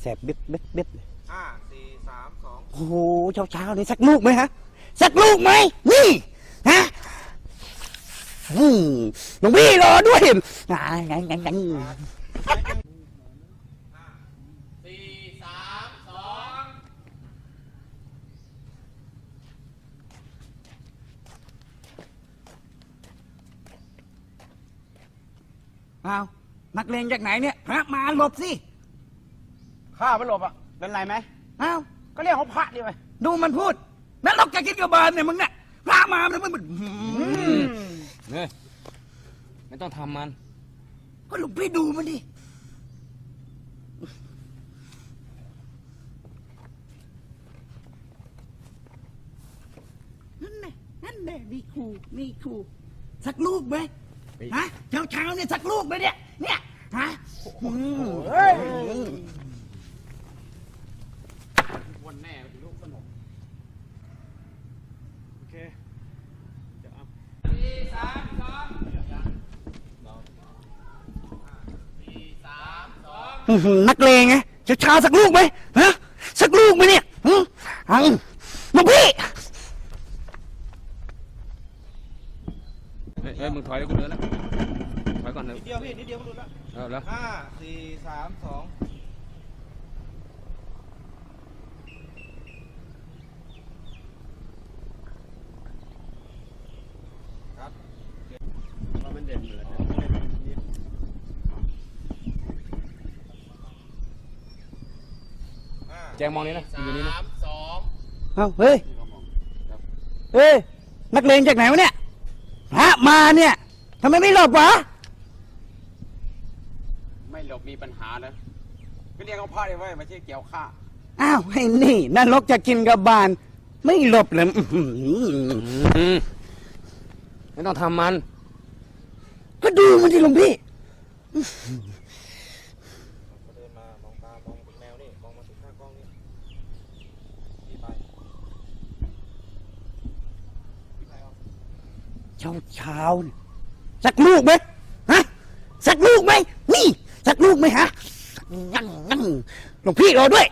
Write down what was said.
แสบเบ็ดเบ็ดเบ็ดเลยห้าสี่สามสองโอ้โหเช้าเช้าๆนี่สักลูกไหมฮะสักลูกไหมนี่ฮะอืมหลวงพี่รอด้วยอ่างั้นงั้นงั้นสี่สามสองอ้าวนักเลงจากไหนเนี่ยฮะมาหลบสิ ข้าไม่หลบอะเป็นไรไหมอ้าวก็เรียกเขาพระดิไปดูมันพูดนั่นลกจะกินกับบานเนี่ยมึงเนี่ยพระมาแล้วมึงมันหืมเฮ้ยไม่ต้องทำมัน ก็หลวงพี่ดูมันดินั่นแน่นั่นแน่มีครูมีครูสักลูกไหมฮะเช้าเช้าๆเนี่ยสักลูกไหมเนี่ยเนี่ยฮะอืมเฮ้ย วันแน่ลูกสนุกโอเค เดี๋ยวเอาสี่สามสองสี่สามสองอื้อหือนักเลงไงเช้าเช้าๆสักลูกไหมฮะสักลูกไหมเนี่ยฮึอังหลวงพี่เฮ้ยเฮ้ยมึงถอยแล้วกูเดินแล้วถอยก่อนเถอะนิดเดียวพี่นิดเดียวก็หลุดละเออแล้วห้าสี่สามสองครับ เรามันเด่นอยู่แล้ว ห้า แจงมองนี้นะอยู่นี่นะสามสองเอาเฮ้ยเฮ้ยนักเลงจากไหนวะเนี่ยพระมาเนี่ยทำไมไม่หลบวะไม่หลบมีปัญหาเลยก็เรียกเขาพระดิไว้ไม่ใช่เกี่ยวข้าอ้าวไอ้นี่นรกจะกินกับบาน ไม่หลบเลยอื้อหืออืมไม่ต้องทำมัน ก็ดูมันที่หลวงพี่ก็เดินมามองเป็นแมวนี่มองมาถึงข้างกล้องนี่ดีไปดีไปเอเช้าเช้าเนี่ยสักลูกไหมฮะสักลูกไหมนี่สักลูกไหมฮะงั้นงั้นหลวงพี่รอด้วย